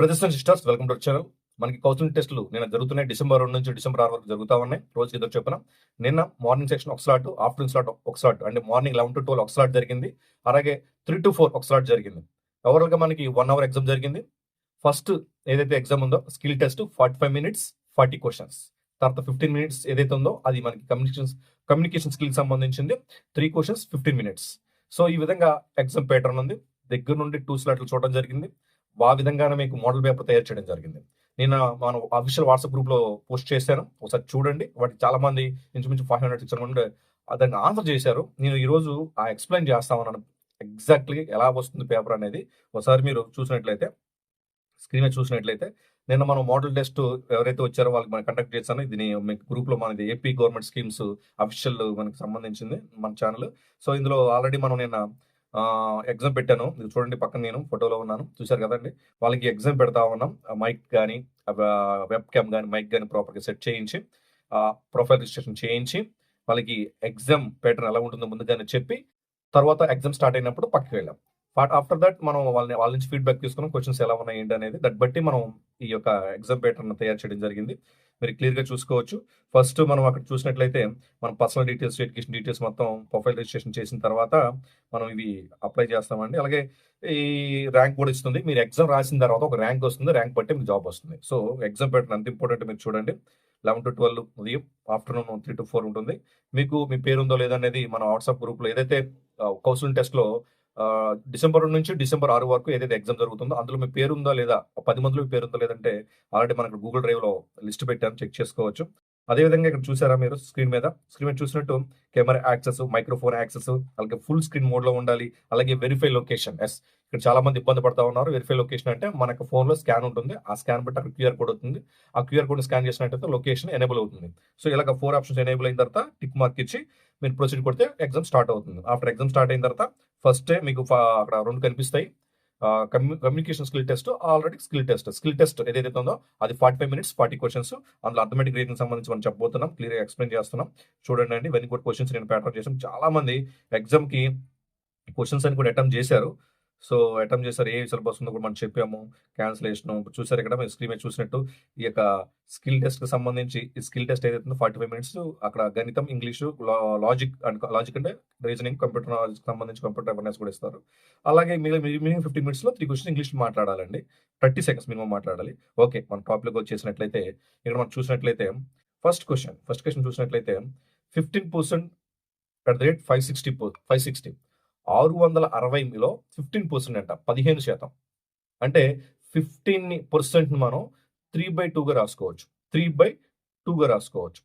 Brothers and sisters welcome to వచ్చారు మనకి counselling టెస్టులు నేను జరుగుతున్నాయి. డిసెంబర్ రెండు నుంచి డిసెంబర్ ఆరు వరకు జరుగుతా ఉన్నాయి. రోజుకి ఇద్దరు చెప్పిన. నిన్న మార్నింగ్ సెక్షన్ ఒక స్లాట్ ఆఫ్టర్నూన్ స్లాట్ ఒక స్లాట్ అంటే మార్నింగ్ లెవెన్ టు ట్వెల్వ్ ఒక స్లాట్ జరిగింది. అలాగే త్రీ టు ఫోర్ ఒక స్లాట్ జరిగింది. ఓవరాల్గా మనకి వన్ అవర్ ఎగ్జామ్ జరిగింది. ఫస్ట్ ఏదైతే ఎగ్జామ్ ఉందో skill test forty five minutes forty questions తర్వాత ఫిఫ్టీన్ మినిట్స్ ఏదైతే ఉందో అది మనకి కమ్యూనికేషన్ కమ్యూనికేషన్ స్కిల్ సంబంధించింది. Three questions fifteen minutes so ఈ విధంగా ఎగ్జామ్ ప్యాటర్న్ ఉంది. దగ్గర నుండి టూ స్లాట్లు చూడడం జరిగింది. ఆ విధంగానే మీకు మోడల్ పేపర్ తయారు చేయడం జరిగింది. నేను మన అఫీషియల్ వాట్సాప్ గ్రూప్లో పోస్ట్ చేశాను. ఒకసారి చూడండి. వాటి చాలా మంది ఇంచుమించు ఫైవ్ హండ్రెడ్ సిక్స్ హండ్రెడ్ దాన్ని ఆన్సర్ చేశారు. నేను ఈరోజు ఆ ఎక్స్ప్లెయిన్ చేస్తామన్నాను. ఎగ్జాక్ట్లీ ఎలా వస్తుంది పేపర్ అనేది ఒకసారి మీరు చూసినట్లయితే స్క్రీన్ మీద చూసినట్లయితే నిన్న మనం మోడల్ టెస్ట్ ఎవరైతే వచ్చారో వాళ్ళకి మనం కండక్ట్ చేశాను. ఇది మీకు గ్రూప్లో మనది ఏపీ గవర్నమెంట్ స్కీమ్స్ అఫీషియల్ మనకి సంబంధించింది మన ఛానల్ సో ఇందులో ఆల్రెడీ మనం నిన్న ఎగ్జామ్ పెట్టాను. మీరు చూడండి పక్కన నేను ఫోటోలో ఉన్నాను. చూశారు కదండి? వాళ్ళకి ఎగ్జామ్ పెడతా ఉన్నాం. మైక్ కానీ వెబ్ క్యామ్ కానీ మైక్ కానీ ప్రాపర్గా సెట్ చేయించి ప్రొఫైల్ రిజిస్ట్రేషన్ చేయించి వాళ్ళకి ఎగ్జామ్ ప్యాటర్న్ ఎలా ఉంటుందో ముందుగానే చెప్పి తర్వాత ఎగ్జామ్ స్టార్ట్ అయినప్పుడు పక్కకి వెళ్ళాం. బట్ ఆఫ్టర్ దట్ మనం వాళ్ళని వాళ్ళ నుంచి ఫీడ్బ్యాక్ తీసుకున్నాం. క్వశ్చన్స్ ఎలా ఉన్నాయి ఏంటి అనేది. దట్ బట్టి మనం ఈ యొక్క ఎగ్జామ్ ప్యాటర్న్ తయారు చేయడం జరిగింది. మీరు క్లియర్గా చూసుకోవచ్చు. ఫస్ట్ మనం అక్కడ చూసినట్లయితే మనం పర్సనల్ డీటెయిల్స్ ఎడ్యుకేషన్ డీటెయిల్స్ మొత్తం ప్రొఫైల్ రిజిస్ట్రేషన్ చేసిన తర్వాత మనం ఇవి అప్లై చేస్తామండి. అలాగే ఈ ర్యాంక్ కూడా ఇస్తుంది. మీరు ఎగ్జామ్ రాసిన తర్వాత ఒక ర్యాంక్ వస్తుంది. ర్యాంక్ బట్టి మీకు జాబ్ వస్తుంది. సో ఎగ్జామ్ పెట్టడం అంత ఇంపార్టెంట్ మీరు చూడండి. లెవెన్ టు ట్వెల్వ్ ఉదయం ఆఫ్టర్నూన్ త్రీ టు ఫోర్ ఉంటుంది. మీకు మీ పేరు ఉందో లేదనేది మన వాట్సాప్ గ్రూప్లో ఏదైతే కౌన్సిలింగ్ టెస్ట్లో డిసెంబర్ నుంచి డిసెంబర్ ఆరు వరకు ఏదైతే ఎగ్జామ్ జరుగుతుందో అందులో మీ పేరు ఉందా లేదా పది మందిలో మీ పేరు ఉందా లేదంటే ఆల్రెడీ మనకు గూగుల్ డ్రైవ్లో లిస్ట్ పెట్టాను చెక్ చేసుకోవచ్చు. అదే విధంగా ఇక్కడ చూసారా మీరు స్క్రీన్ మీద? స్క్రీన్ మీద చూసినట్టు కెమెరా యాక్సెస్ మైక్రోఫోన్ యాక్సెస్ అలాగే ఫుల్ స్క్రీన్ మోడ్లో ఉండాలి అలాగే వెరిఫై లొకేషన్ ఎస్ ఇక్కడ చాలా మంది ఇబ్బంది పడతా ఉన్నారు. వెరిఫై లొకేషన్ అంటే మనకు ఫోన్లో స్కాన్ ఉంటుంది. ఆ స్కాన్ బట్టి అక్కడ క్యూఆర్ కోడ్ అవుతుంది ఆ క్యూఆర్ కోడ్ స్కాన్ చేసినట్టయితే లొకేషన్ ఎనేబుల్ అవుతుంది. సో ఇలాగ ఫోర్ ఆప్షన్స్ ఎనేబుల్ అయిన తర్వాత టిక్ మార్క్ ఇచ్చి మీరు ప్రొసీడ్ కొడితే ఎగ్జామ్ స్టార్ట్ అవుతుంది. ఆఫ్టర్ ఎగ్జామ్ స్టార్ట్ అయిన తర్వాత ఫస్ట్ మీకు అక్కడ రెండు కనిపిస్తాయి. Communication skill test already skill test skill test ఏదైతే ఉందో అది forty five minutes forty questions అందులో అథమెటిక్ రీజన్ సంబంధించి మనం చెప్పబోతున్నాం. క్లియర్ ఎక్స్ప్లెయిన్ చేస్తున్నాం. చూడండి అండి వెరీ గుడ్ క్వశ్చన్స్ నేను ప్యాటర్న్ చేసాం చాలా మంది ఎగ్జామ్కి క్వశ్చన్స్ అని కూడా అటెంప్ట్ చేశారు. సో అటెంప్ట్ చేశారు ఏ సిలబస్ ఉందో కూడా మనం చెప్పాము. క్యాన్సిలేషన్ చూసారు ఇక్కడ మీరు స్క్రీన్ మీద చూసినట్టు ఈ యొక్క స్కిల్ టెస్ట్కి సంబంధించి ఈ స్కిల్ టెస్ట్ ఏదైతే ఫార్టీ ఫైవ్ మినిట్స్ అక్కడ గణితం ఇంగ్లీషు లాజిక్ అండ్ లాజిక్ అంటే రీజనింగ్ కంప్యూటర్ నాలెడ్జ్ సంబంధించి కంప్యూటర్ అవేర్నెస్ కూడా ఇస్తారు. అలాగే మినిమం ఫిఫ్టీ మినిట్స్లో త్రీ క్వశ్చన్ ఇంగ్లీష్ మాట్లాడాలండి. థర్టీ సెకండ్స్ మినిమం మాట్లాడాలి. ఓకే మన టాపిక్ వచ్చేసినట్లయితే ఇక్కడ మనం చూసినట్లయితే ఫస్ట్ క్వశ్చన్ ఫస్ట్ క్వశ్చన్ చూసినట్లయితే fifteen percent at the rate five sixty five sixty. ఆరు వందల అరవైలో ఫిఫ్టీన్ పర్సెంట్ అంట పదిహేను శాతం. అంటే ఫిఫ్టీన్ పర్సెంట్ని మనం త్రీ బై టూగా రాసుకోవచ్చు. త్రీ బై టూగా రాసుకోవచ్చు.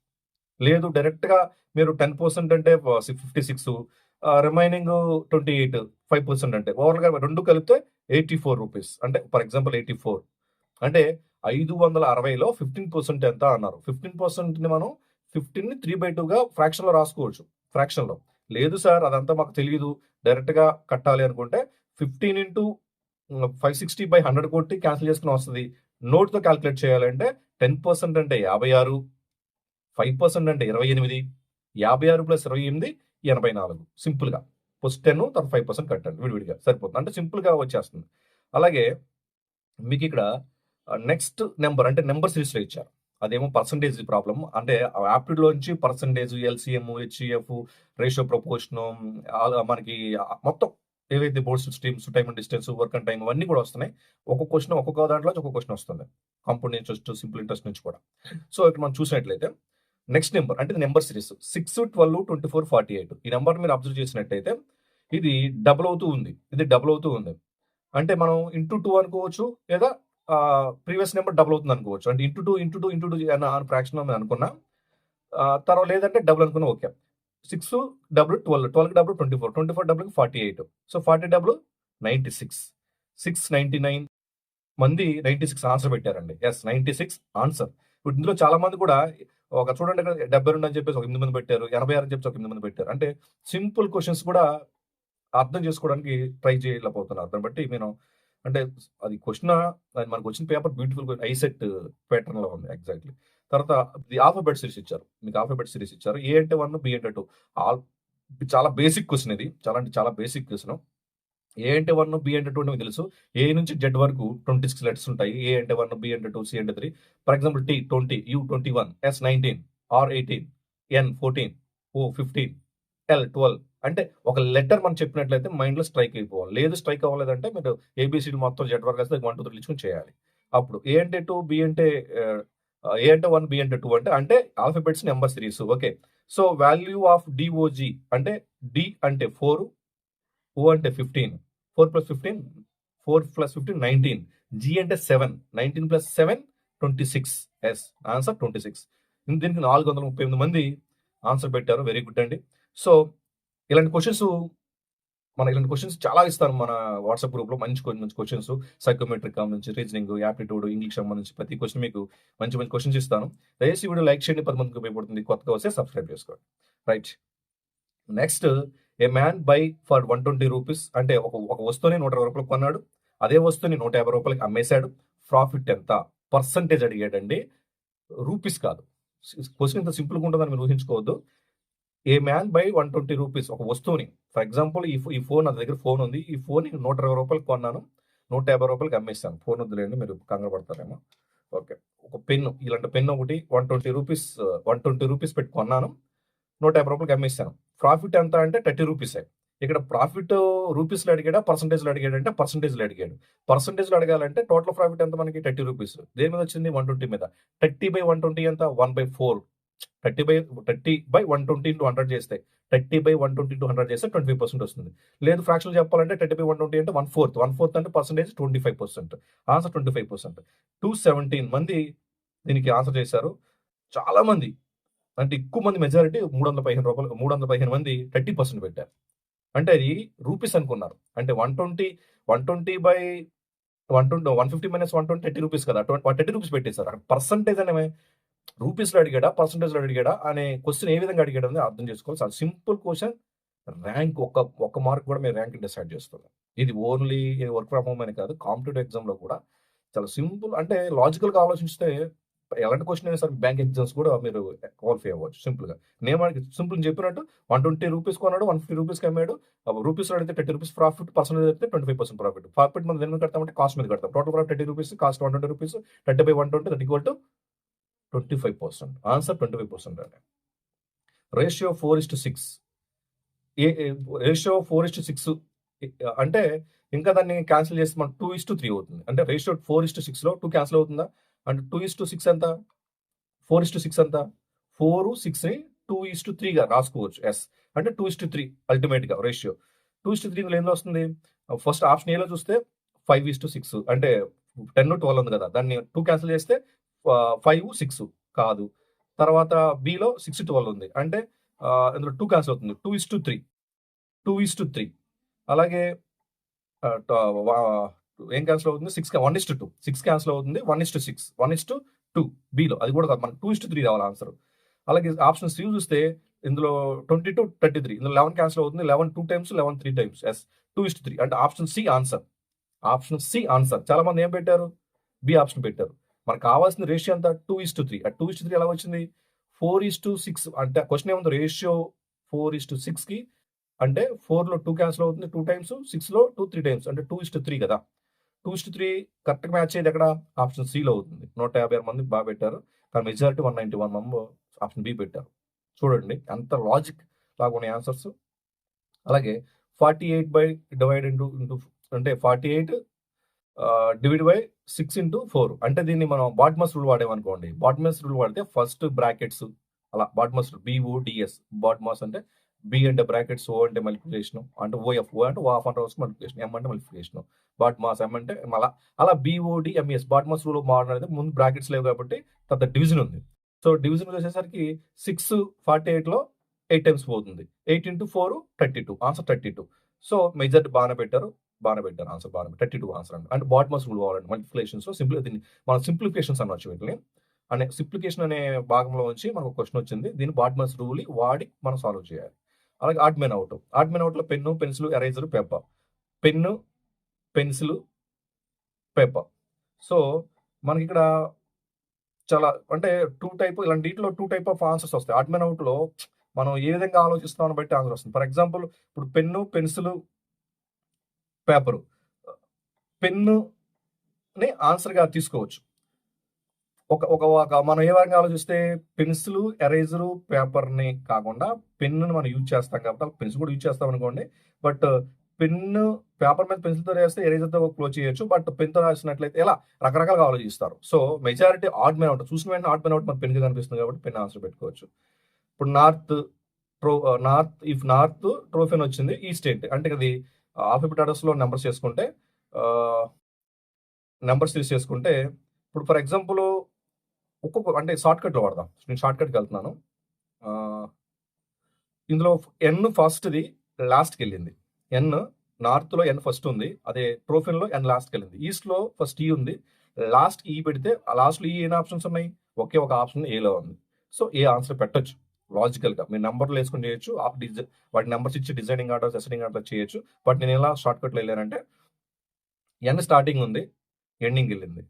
లేదు డైరెక్ట్గా మీరు టెన్ పర్సెంట్ అంటే fifty six remaining twenty eight five percent అంటే ఓవర్గా రెండు కలిపితే ఎయిటీ ఫోర్ రూపీస్. అంటే ఫర్ ఎగ్జాంపుల్ ఎయిటీ ఫోర్. అంటే ఐదు వందల అరవైలో ఫిఫ్టీన్ పర్సెంట్ ఎంత అన్నారు. ఫిఫ్టీన్ పర్సెంట్ని మనం ఫిఫ్టీన్ని త్రీ బై టూగా ఫ్రాక్షన్లో రాసుకోవచ్చు. ఫ్రాక్షన్లో. లేదు సార్ అదంతా మాకు తెలియదు డైరెక్ట్గా కట్టాలి అనుకుంటే fifteen into five sixty by hundred కొట్టి క్యాన్సిల్ చేసుకుని వస్తుంది. నోట్తో క్యాల్కులేట్ చేయాలంటే టెన్ పర్సెంట్ అంటే యాభై ఆరు ఫైవ్ పర్సెంట్ అంటే ఇరవై ఎనిమిది యాభై ఆరు ప్లస్ ఇరవై ఎనిమిది ఎనభై నాలుగు. సింపుల్గా. ఫస్ట్ టెన్ తర్వాత ఫైవ్ పర్సెంట్ కట్టండి విడివిడిగా. సరిపోతుంది. అంటే సింపుల్గా వచ్చేస్తుంది. అలాగే మీకు ఇక్కడ నెక్స్ట్ నెంబర్ అంటే నెంబర్ రిజిస్టర్ ఇచ్చారు. అదేమో పర్సంటేజ్ ప్రాబ్లం అంటే యాప్టిడ్ లోంచి percentage LCM HCF ratio proportion మనకి మొత్తం ఏవైతే boats streams time and distance work and time అన్నీ కూడా వస్తున్నాయి. ఒక్కొక్క క్వశ్చన్ ఒక్కొక్క దాంట్లో ఒక్కొక్క క్వశ్చన్ వస్తుంది. కాంపౌండ్ ఇంట్రెస్ట్ సింపుల్ ఇంట్రెస్ట్ నుంచి కూడా. సో ఇక్కడ మనం చూసినట్లయితే నెక్స్ట్ నెంబర్ అంటే number series six twelve twenty four forty eight ఈ నెంబర్ మీరు అబ్జర్వ్ చేసినట్టయితే ఇది డబుల్ అవుతూ ఉంది. ఇది డబుల్ అవుతూ ఉంది. అంటే మనం ఇంటూ టూ అనుకోవచ్చు లేదా ప్రీవియస్ నెంబర్ డబుల్ అవుతుంది అనుకోవచ్చు. అంటే into two into two into two అన్న ఫ్రాక్షన్ అనుకున్నా. తర్వాత లేదంటే డబుల్ అనుకున్నా okay. Six double twelve twelve double twenty four twenty four డబుల్కి forty eight. So forty double ninety six. Six ninety nine మంది ninety six answer పెట్టారండి. Yes ninety six answer. ఇప్పుడు ఇందులో చాలా మంది కూడా ఒక చూడండి అక్కడ డెబ్బై రెండు అని చెప్పేసి ఒక ఎనిమిది మంది పెట్టారు. ఎనభై ఆరు అని చెప్పేసి ఒక ఎనిమిది మంది పెట్టారు. అంటే సింపుల్ క్వశ్చన్స్ కూడా అర్థం చేసుకోవడానికి ట్రై చేయలేకపోతున్నారు. దాన్ని బట్టి నేను అంటే అది క్వశ్చన్ మనకు వచ్చిన పేపర్ బ్యూటిఫుల్ ఐసెట్ ప్యాటర్న్లో ఉంది ఎగ్జాక్ట్లీ తర్వాత ది ఆల్ఫాబెట్ సిరీస్ ఇచ్చారు. మీకు ఆల్ఫాబెట్ సిరీస్ ఇచ్చారు. ఏ అంటే వన్ బి అంటే టూ ఆల్ చాలా బేసిక్ క్వశ్చన్ ఇది. చాలా అంటే చాలా బేసిక్ క్వశ్చన్ ఏ అంటే వన్ బి అంటే టూ మీకు తెలుసు. ఏ నుంచి జెడ్ వరకు ట్వంటీ సిక్స్ లెటర్స్ ఉంటాయి. ఏ అంటే వన్ బి అంటే టూ సి అంటే three for example T twenty U twenty one S nineteen R eighteen N fourteen O fifteen L twelve అంటే ఒక లెటర్ మనం చెప్పినట్లయితే మైండ్లో స్ట్రైక్ అయిపోవాలి. లేదు స్ట్రైక్ అవ్వలేదంటే మీరు ఏబీసీడీ మొత్తం జెడ్ వరకు వస్తే వన్ టూ త్రీ ఇచ్చుకుని చేయాలి. అప్పుడు ఏ అంటే టూ బి అంటే ఏ అంటే వన్ బి అంటే టూ అంటే అంటే alphabets number series okay. So value of DOG అంటే డి అంటే ఫోర్ ఓ అంటే fifteen four plus fifteen four plus fifteen nineteen G అంటే seven nineteen plus seven twenty six yes answer twenty six దీనికి నాలుగు వందల ముప్పై ఎనిమిది మంది ఆన్సర్ పెట్టారు. వెరీ గుడ్ అండి. సో ఇలాంటి క్వశ్చన్స్ మన ఇలాంటి క్వశ్చన్స్ చాలా ఇస్తాను మన వాట్సాప్ గ్రూప్లో మంచి కొన్ని మంచి క్వశ్చన్స్ సైకోమెట్రిక్ నుంచి రీజనింగ్ యాప్టిట్యూడ్ ఇంగ్లీష్ సంబంధించి ప్రతి క్వశ్చన్ మీకు మంచి మంచి క్వశ్చన్స్ ఇస్తాను. దయచేసి వీడియో లైక్ చేయండి. పది మందికి ఉపయోగపడుతుంది. కొత్తగా వస్తే సబ్స్క్రైబ్ చేసుకోండి. Right next a man buy for one twenty rupees అంటే ఒక ఒక వస్తువుని నూట ఇరవై రూపాయలు కొన్నాడు. అదే వస్తువుని నూట యాభై రూపాయలకి అమ్మేశాడు. ప్రాఫిట్ ఎంత? పర్సంటేజ్ అడిగాడండి. రూపీస్ కాదు. క్వశ్చన్ ఇంత సింపుల్గా ఉంటుందని మీరు ఊహించుకోవద్దు. A man buy one twenty rupees ఒక వస్తువుని? ఫర్ ఎగ్జాంపుల్ ఈ ఈ ఫోన్ నా దగ్గర ఫోన్ ఉంది. ఈ ఫోన్ నూట ఇరవై రూపాయలు కొన్నాను. నూట యాభై రూపాయలకి అమ్మేస్తాను ఫోన్ వద్దులేండి మీరు కంగారు పడతారేమో. ఓకే. ఒక పెన్ను ఇలాంటి పెన్ ఒకటి one twenty rupees one twenty rupees పెట్టి కొన్నాను. నూట యాభై రూపాయలకి అమ్మేస్తాను ప్రాఫిట్ ఎంత అంటే థర్టీ రూపీసే ఇక్కడ ప్రాఫిట్ రూపీస్లో అడిగాడా? పర్సంటేజ్లో అడిగాడు అంటే పర్సంటేజ్లో అడిగాడు. పర్సంటేజ్లో అడగాలంటే టోటల్ ప్రాఫిట్ ఎంత మనకి? థర్టీ రూపీస్ దేని మీద వచ్చింది? వన్ ట్వంటీ మీద. థర్టీ బై వన్ ట్వంటీ ఎంత? One by four thirty by thirty by one twenty into hundred చేస్తే thirty by one twenty two hundred చేస్తే ట్వంటీ ఫైవ్ పర్సెంట్ వస్తుంది. లేదు ఫ్రాక్షన్ చెప్పాలంటే థర్టీ బై వన్ ట్వంటీ అంటే one fourth. One fourth అంటే percentage twenty five percent answer twenty five percent two seventeen మంది దీనికి answer చేశారు. చాలా మంది అంటే ఎక్కువ మంది మెజారిటీ మూడు వందల పదిహేను రూపాయలు మూడు వందల పదిహేను మంది థర్టీ పర్సెంట్ పెట్టారు. అంటే అది రూపీస్ అనుకున్నారు. అంటే one twenty one twenty by one twenty one fifty minus one twenty thirty rupees కదా. థర్టీ రూపీస్ పెట్టేశారు. పర్సంటేజ్ అనేవి రూపీస్లో అడిగాడా? పర్సంటేజ్లో అడిగాడా? అనే క్వశ్చన్ ఏ విధంగా అడిగాడు అనేది అర్థం చేసుకోవాలి. చాలా సింపుల్ క్వశ్చన్ ర్యాంక్ ఒక ఒక మార్క్ కూడా మీరు ర్యాంక్ డిసైడ్ చేస్తుంది. ఇది ఓన్లీ వర్క్ ఫ్రమ్ హోమ్ అని కాదు కాంపిటేటివ్ ఎగ్జామ్లో కూడా చాలా సింపుల్ అంటే లాజికల్గా ఆలోచిస్తే ఎలాంటి క్వశ్చన్ అయినా సరే బ్యాంక్ ఎగ్జామ్స్ కూడా మీరు క్వాలిఫై అవ్వచ్చు సింపుల్గా నేను మనకి సింపుల్ చెప్పినట్టు వన్ ట్వంటీ రూపీస్ కొన్నాడు వన్ ఫిఫ్టీ రూపీస్కి అమ్మాడు. రూపీస్ అడిగితే థర్టీ రూపీస్ ప్రాఫిట్ పర్సెంటేజ్ అయితే twenty five percent profit profit మనం దేని మీద కడతామంటే కాస్ట్ మీద కడతాం. Total profit thirty rupees cost one twenty rupees thirty by one twenty thirty equal to twenty five percent answer twenty five percent అండి ratio four is to six a ratio four is to six అంటే ఇంకా దాన్ని cancel చేస్తే మనం two is to three అవుతుంది అంటే ratio four is to సిక్స్లో two cancel అవుతుందా అంటే టూ ఇస్ టు సిక్స్ ఎంత ఫోర్ ఇస్ టు సిక్స్ ఎంత ఫోర్ సిక్స్ని టూ ఇస్ టు త్రీగా రాసుకోవచ్చు ఎస్ అంటే టూ ఇస్ టు త్రీ అల్టిమేట్గా ratio two is to three ఏం వస్తుంది ఫస్ట్ ఆప్షన్ ఏలో చూస్తే ఫైవ్ ఇస్ టు సిక్స్ అంటే టెన్ ట్వెల్వ్ ఉంది కదా దాన్ని టూ క్యాన్సిల్ చేస్తే ఫైవ్ సిక్స్ కాదు. తర్వాత బిలో సిక్స్ ట్వెల్వ్ ఉంది. అంటే ఇందులో టూ క్యాన్సిల్ అవుతుంది. Two is to three two is to three అలాగే ఏం క్యాన్సిల్ అవుతుంది? Six one is to two six cancel అవుతుంది. One is to six one is to two below అది కూడా కాదు. మనకు టూ ఇస్ టు త్రీ రావాలి ఆన్సర్ అలాగే ఆప్షన్ సి చూస్తే ఇందులో ట్వంటీ టు థర్టీ త్రీ ఇందులో లెవెన్ క్యాన్సిల్ అవుతుంది. Eleven two times eleven three times yes two is to three అంటే option C answer option C answer చాలా మంది ఏం పెట్టారు? బి ఆప్షన్ పెట్టారు. మనకు కావాల్సిన రేషియో అంతా టూ ఇస్ టు త్రీ ఆ టూ ఇస్ టు త్రీ ఎలా వచ్చింది? ఫోర్ ఇస్ టు సిక్స్ అంటే క్వశ్చన్ ఏముంది? రేషియో ఫోర్ ఇస్ టు సిక్స్కి అంటే ఫోర్లో టూ క్యాన్సిల్ అవుతుంది టూ టైమ్స్ సిక్స్లో టూ త్రీ టైమ్స్ అంటే టూ ఇస్ టు త్రీ కదా. Two is to three correct match అయ్యేది ఎక్కడ? ఆప్షన్ సిలో అవుతుంది. నూట యాభై ఆరు మంది బాగా పెట్టారు. కానీ majority one ninety one member option B పెట్టారు. చూడండి అంత లాజిక్ లాగా ఉన్నాయి ఆన్సర్స్ అలాగే forty eight by divide into into అంటే forty eight divide by six into four అంటే దీన్ని మనం బాట్మస్ రూల్ వాడేమనుకోండి. బాట్మస్ రూల్ వాడితే ఫస్ట్ బ్రాకెట్స్ అలా బాట్మస్ రూల్ బిఓడిఎస్ బాట్మస్ అంటే బి అంటే బ్రాకెట్స్ ఓ అంటే మల్టిప్లికేషన్ అంటే ఓఎఫ్ ఓ అంటే ఓ ఆఫ్ అంటే మల్టిప్లికేషన్ ఎం అంటే మల్టిప్లికేషన్ బాట్మాస్ ఎం అంటే అలా అలా BOD MS BODMAS rule model అనేది ముందు బ్రాకెట్స్ లేవు కాబట్టి తర్వాత డివిజన్ ఉంది. సో డివిజన్ వచ్చేసరికి సిక్స్ ఫార్టీ ఎయిట్లో ఎయిట్ టైమ్స్ పోతుంది. Eight into four thirty two answer thirty two so major బాగానే పెట్టారు. బాగానే పెట్టారు ఆన్సర్ బాగానే థర్టీ టూ ఆన్సర్ అండి అంటే బాట్మస్ రూల్ కావాలండి మల్టిప్లికేషన్స్. సింపుల్ దీన్ని మన సింప్లిఫికేషన్స్ అనొచ్చు వీటిని. అనే సింప్లికేషన్ అనే భాగంలో నుంచి మనకు క్వశ్చన్ వచ్చింది. దీన్ని బాట్ రూల్ వాడి మనం సాల్వ్ చేయాలి. అలాగే odd men out. Odd men అవుట్లో pen pencil eraser paper. Pen pencil paper. So మనకి ఇక్కడ చాలా అంటే టూ టైప్ ఇలాంటి వీటిలో టూ టైప్ ఆఫ్ ఆన్సర్స్ వస్తాయి. ఆడ్ మెన్ అవుట్లో మనం ఏ విధంగా ఆలోచిస్తున్నామని బట్టి ఆన్సర్ వస్తుంది. ఫర్ ఎగ్జాంపుల్ ఇప్పుడు పెన్ను పెన్సిల్ పేపరు. పెన్నుని ఆన్సర్గా తీసుకోవచ్చు. ఒక ఒక ఒక మనం ఏ విధంగా ఆలోచిస్తే పెన్సిల్ ఎరేజరు పేపర్ని కాకుండా పెన్నుని మనం యూజ్ చేస్తాం కాబట్టి పెన్సిల్ కూడా యూజ్ చేస్తాం అనుకోండి. బట్ పెన్ను పేపర్ మీద పెన్సిల్తో రాస్తే ఎరేజర్తో క్లోజ్ చేయొచ్చు. బట్ పెన్తో రాసినట్లయితే ఇలా రకరకాలుగా ఆలోచిస్తారు. So majority odd man out చూసిన వెంటనే ఆడ్ మ్యాన్ అవుట్ మన పెన్కి కనిపిస్తుంది కాబట్టి పెన్ ఆన్సర్ పెట్టుకోవచ్చు. ఇప్పుడు నార్త్ ట్రో నార్త్ ఇఫ్ నార్త్ ట్రోఫెన్ వచ్చింది ఈస్ట్ ఏంటి? అంటే అది ఆల్ఫాబెట్ ఆర్డర్స్లో నెంబర్స్ చేసుకుంటే నెంబర్స్ తీసి చేసుకుంటే ఇప్పుడు ఫర్ ఎగ్జాంపుల్ ఒక్కొక్క అంటే షార్ట్ కట్లో వాడదాం. నేను షార్ట్ కట్కి వెళ్తున్నాను ఇందులో ఎన్ ఫస్ట్ది లాస్ట్కి వెళ్ళింది ఎన్ నార్త్లో ఎన్ ఫస్ట్ ఉంది. అదే ట్రోఫిన్లో ఎన్ లాస్ట్కి వెళ్ళింది ఈస్ట్లో ఫస్ట్ ఈ ఉంది. లాస్ట్ ఈ పెడితే ఆ లాస్ట్లో ఈ e ఎన్ని ఆప్షన్స్ ఉన్నాయి? ఒకే ఒక ఆప్షన్ ఏలో ఉంది. సో ఏ ఆన్సర్ పెట్టొచ్చు. లాజికల్గా. మీరు నెంబర్లు వేసుకుని చేయొచ్చు ఆ డిజైన్ వాటి నెంబర్స్ ఇచ్చి డిజైనింగ్ ఆర్డర్ అసెండింగ్ ఆర్డర్ చేయొచ్చు. బట్ నేను ఎలా షార్ట్ కట్లో వెళ్ళానంటే ఎన్ స్టార్టింగ్ ఉంది ఎండింగ్ వెళ్ళింది.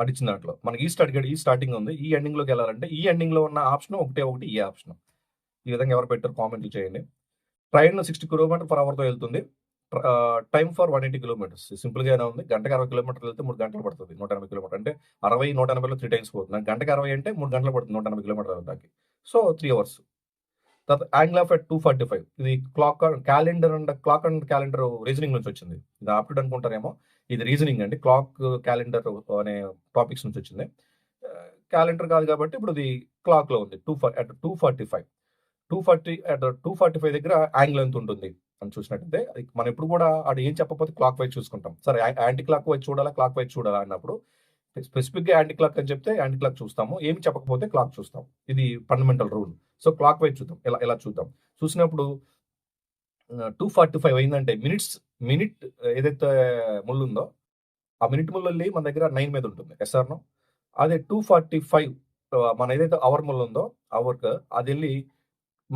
అది ఇచ్చిన దాంట్లో. మనకి ఈ స్టార్ట్ ఈ స్టార్టింగ్ ఉంది ఈ ఎండింగ్లోకి వెళ్ళాలంటే ఈ ఎండింగ్లో ఉన్న ఆప్షన్ ఒకటే ఒకటి ఈ ఆప్షన్. ఈ విధంగా ఎవరు పెట్టారు కామెంట్లు చేయండి. ట్రైన్ సిక్స్టీ కిలోమీటర్ పర్ అవర్తో వెళ్తుంది. Time for one eighty kilometres. Simple గానే ఉంది. గంటకి అరవై కిలోమీటర్లు వెళ్తే మూడు గంటలు పడుతుంది నూట ఎనభై కిలోమీటర్. అంటే అరవై నూట ఎనభైలో త్రీ టైమ్స్ పోతుంది. గంటకి అరవై అంటే మూడు గంటలు పడుతుంది నూట ఎనభై కిలోమీటర్ దానికి సో త్రీ అవర్స్ తర్వాత angle of at two forty five ఇది clock calendar and clock and calendar reasoning నుంచి వచ్చింది. ఇది ఆప్టెడ్ అనుకుంటారేమో ఇది రీజనింగ్ అండి. క్లాక్ క్యాలెండర్ అనే టాపిక్స్ నుంచి వచ్చింది. క్యాలెండర్ కాదు కాబట్టి ఇప్పుడు ఇది క్లాక్లో ఉంది. Two far at two forty five two forty at two forty five దగ్గర యాంగిల్ ఎంత ఉంటుంది అని చూసినట్టయితే అది మనం ఎప్పుడు కూడా అది ఏం చెప్పకపోతే క్లాక్ వైజ్ చూసుకుంటాం. సరే యాంటీ క్లాక్ వైజ్ చూడాలా క్లాక్ వైజ్ చూడాలా అన్నప్పుడు స్పెసిఫిక్గా యాంటీ క్లాక్ అని చెప్తే యాంటీ క్లాక్ చూస్తాము. ఏమి చెప్పకపోతే క్లాక్ చూస్తాం ఇది fundamental rule so clockwise చూద్దాం. ఎలా ఎలా చూద్దాం? చూసినప్పుడు టూ ఫార్టీ ఫైవ్ అయిందంటే మినిట్స్ మినిట్ ఏదైతే ముళ్ళు ఉందో ఆ మినిట్ ముళ్ళు వెళ్ళి మన దగ్గర నైన్ మీద ఉంటుంది. ఎస్ఆర్నో అదే టూ ఫార్టీ ఫైవ్ మన ఏదైతే అవర్ ముళ్ళు ఉందో అవర్కు అది వెళ్ళి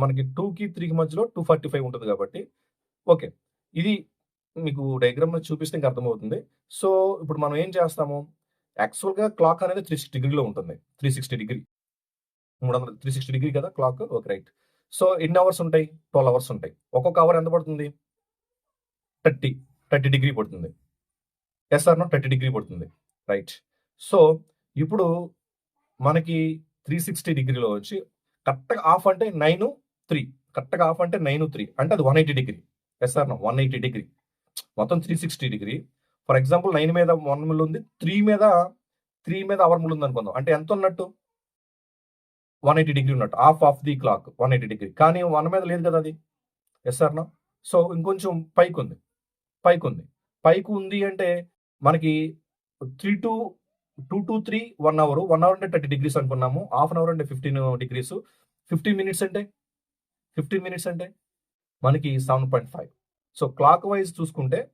మనకి టూకి త్రీకి మధ్యలో టూ ఫార్టీ ఫైవ్ ఉంటుంది కాబట్టి ఓకే ఇది మీకు డయాగ్రామ్ చూపిస్తే ఇంకా అర్థమవుతుంది. సో ఇప్పుడు మనం ఏం చేస్తాము? యాక్చువల్గా క్లాక్ అనేది త్రీ సిక్స్టీ డిగ్రీలో ఉంటుంది. Three sixty degree. మూడు వందల త్రీ సిక్స్టీ డిగ్రీ కదా క్లాక్? Okay right. సో ఎన్ని అవర్స్ ఉంటాయి? ట్వెల్వ్ అవర్స్ ఉంటాయి. ఒక్కొక్క అవర్ ఎంత పడుతుంది? థర్టీ. థర్టీ డిగ్రీ పడుతుంది. ఎస్ఆర్నో థర్టీ డిగ్రీ పడుతుంది. రైట్. సో ఇప్పుడు మనకి త్రీ సిక్స్టీ డిగ్రీలో వచ్చి కరెక్ట్గా ఆఫ్ అంటే నైన్ త్రీ. కరెక్ట్గా ఆఫ్ అంటే నైన్ త్రీ. అంటే అది వన్ ఎయిటీ డిగ్రీ. ఎస్ఆర్నో వన్ ఎయిటీ డిగ్రీ. మొత్తం three sixty degree. For example nine మీద వన్ మిల్ ఉంది త్రీ మీద త్రీ మీద అవర్ మిల్ ఉంది అనుకుందాం అంటే ఎంత ఉన్నట్టు? వన్ ఎయిటీ డిగ్రీ ఉన్నట్టు. Half of the clock one eighty degree. కానీ వన్ మీద లేదు కదా అది? ఎస్ఆర్నా సో ఇంకొంచెం పైకి ఉంది. పైకి ఉంది. పైకి ఉంది అంటే మనకి three to two to three one hour. One hour అంటే థర్టీ డిగ్రీస్ అనుకున్నాము. హాఫ్ అన్ అవర్ అంటే ఫిఫ్టీన్ డిగ్రీస్. ఫిఫ్టీన్ మినిట్స్ అంటే? ఫిఫ్టీన్ మినిట్స్ అంటే? మనకి seven point five. So clockwise చూసుకుంటే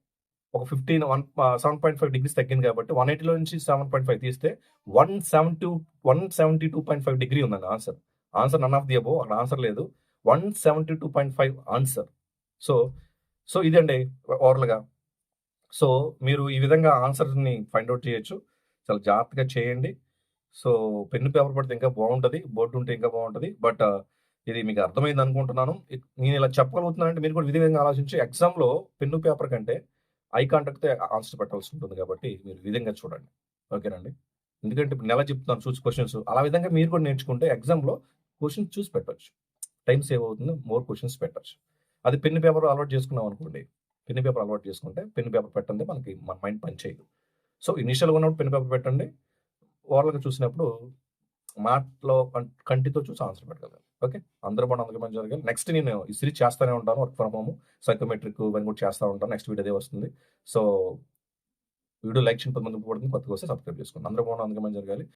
ఒక fifteen one seven point five degrees తగ్గింది కాబట్టి వన్ ఎయిటీలో నుంచి సెవెన్ పాయింట్ ఫైవ్ తీస్తే one seven two one seventy two point five degree ఉందండి answer answer none of the above అక్కడ ఆన్సర్ లేదు. One seventy two point five answer so so ఇదండి ఓవరాల్గా సో మీరు ఈ విధంగా ఆన్సర్ని ఫైండ్ అవుట్ చేయొచ్చు. చాలా జాగ్రత్తగా చేయండి. సో పెన్ను పేపర్ పడితే ఇంకా బాగుంటుంది. బోర్డు ఉంటే ఇంకా బాగుంటుంది. బట్ uh, ఇది మీకు అర్థమైంది అనుకుంటున్నాను. నేను ఇలా చెప్పగలుగుతున్నానంటే మీరు కూడా విధంగా ఆలోచించి ఎగ్జామ్లో పెన్ను పేపర్ కంటే ఐ కాంటాక్ట్తో ఆన్సర్ పెట్టాల్సి ఉంటుంది కాబట్టి మీరు ఈ విధంగా చూడండి. ఓకేనండి? ఎందుకంటే ఇప్పుడు నెల చెప్తున్నాను చూసి క్వశ్చన్స్ అలా విధంగా మీరు కూడా నేర్చుకుంటే ఎగ్జామ్లో క్వశ్చన్స్ చూసి పెట్టవచ్చు టైం సేవ్ అవుతుంది మోర్ క్వశ్చన్స్ పెట్టొచ్చు. అది పెన్ను పేపర్ అలవాటు చేసుకున్నాం అనుకోండి. పెన్ను పేపర్ అలవాటు చేసుకుంటే పెన్ను పేపర్ పెట్టండి మనకి మన మైండ్ పని చేయదు సో ఇనిషియల్గా ఉన్నప్పుడు పెన్ పేపర్ పెట్టండి. ఓవర్గా చూసినప్పుడు మాటలో కంటితో చూసి ఆన్సర్ పెట్టగలరు. ఓకే? అందరూ బాగా అందుకే మంచి జరగాలి నెక్స్ట్ నేను ఈ సిరీస్ చేస్తూనే ఉంటాను వర్క్ ఫ్రమ్ హోమ్ సైకోమెట్రిక్ ఇవన్నీ కూడా చేస్తూ ఉంటాను. నెక్స్ట్ వీడియో అదే వస్తుంది. సో వీడియో లైక్ చేయడం పది మంది పడుతుంది. కొత్తగా వస్తే సబ్స్క్రైబ్ చేసుకోండి. అందరూ బాగుంటుంది అందుకే మంచి జరగాలి.